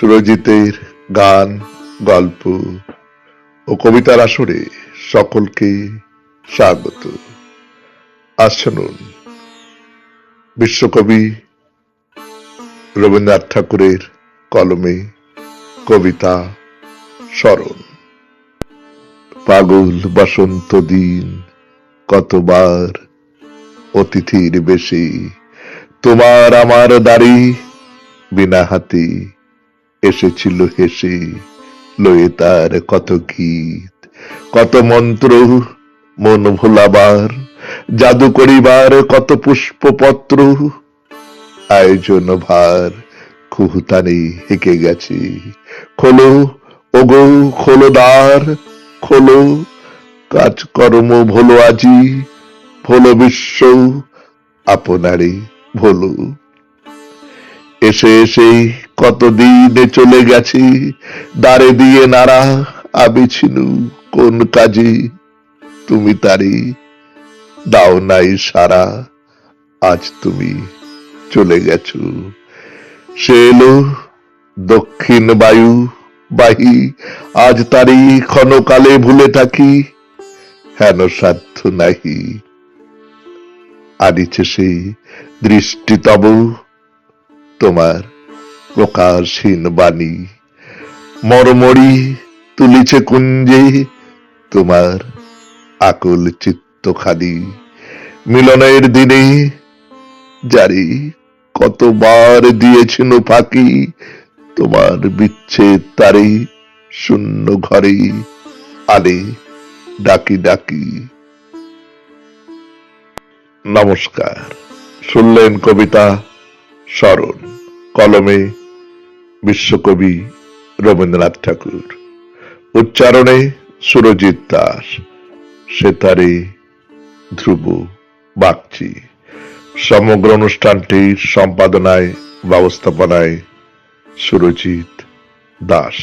সুরজিতের গান, গল্প ও কবিতার আসরে সকলকে স্বাগত। আজ শুনুন, বিশ্বকবি রবীন্দ্রনাথ ঠাকুরের কলমে কবিতা স্মরণ। পাগল বসন্ত দিন, কতবার অতিথির বেশি, তোমার আমার দাড়ি বিনা হাতি এসেছিল হেসে লয়ে তার কত গীত, কত মন্ত্র, মন ভোলাবার, জাদু করিবার কত পুষ্পপত্র। আয়োজন ভার কুহুতানি হেঁকে গেছি। খোলো, ওগো, খোলো দ্বার, খোলো, কাজকর্ম ভোলো আজি, ভোলো বিশ্ব আপনারে ভোলো। এসে এসে কতদিনে চলে গেছি? দাঁড়ে দিয়ে নাড়া আমি ছিনু কোন কাজে? তুমি তারি দাও নাই সারা আজ তুমি চলে গেছো। সে এলো দক্ষিণ বায়ু বাহি, আজ তারি ক্ষণকালে ভুলে থাকি, হেন সাধ্য নাহি। আনিছে সেই দৃষ্টি তব তোমার প্রকাশহীন বাণী। মরমরি তুলিছে কুঞ্জে তোমার আকুল চিত্ত খালি মিলনের দিনে জারি কতবার দিয়েছিল ফাঁকি, তোমার বিচ্ছেদ তারে শূন্য ঘরে আলে ডাকি ডাকি। নমস্কার, শুনলেন কবিতা স্মরণ, কলমে বিশ্বকবি রবীন্দ্রনাথ ঠাকুর। উচ্চারণে সুরজিৎ দাস, সেতারে ধ্রুব বাগচি। সমগ্র অনুষ্ঠানটির সম্পাদনায়, ব্যবস্থাপনায় সুরজিৎ দাস।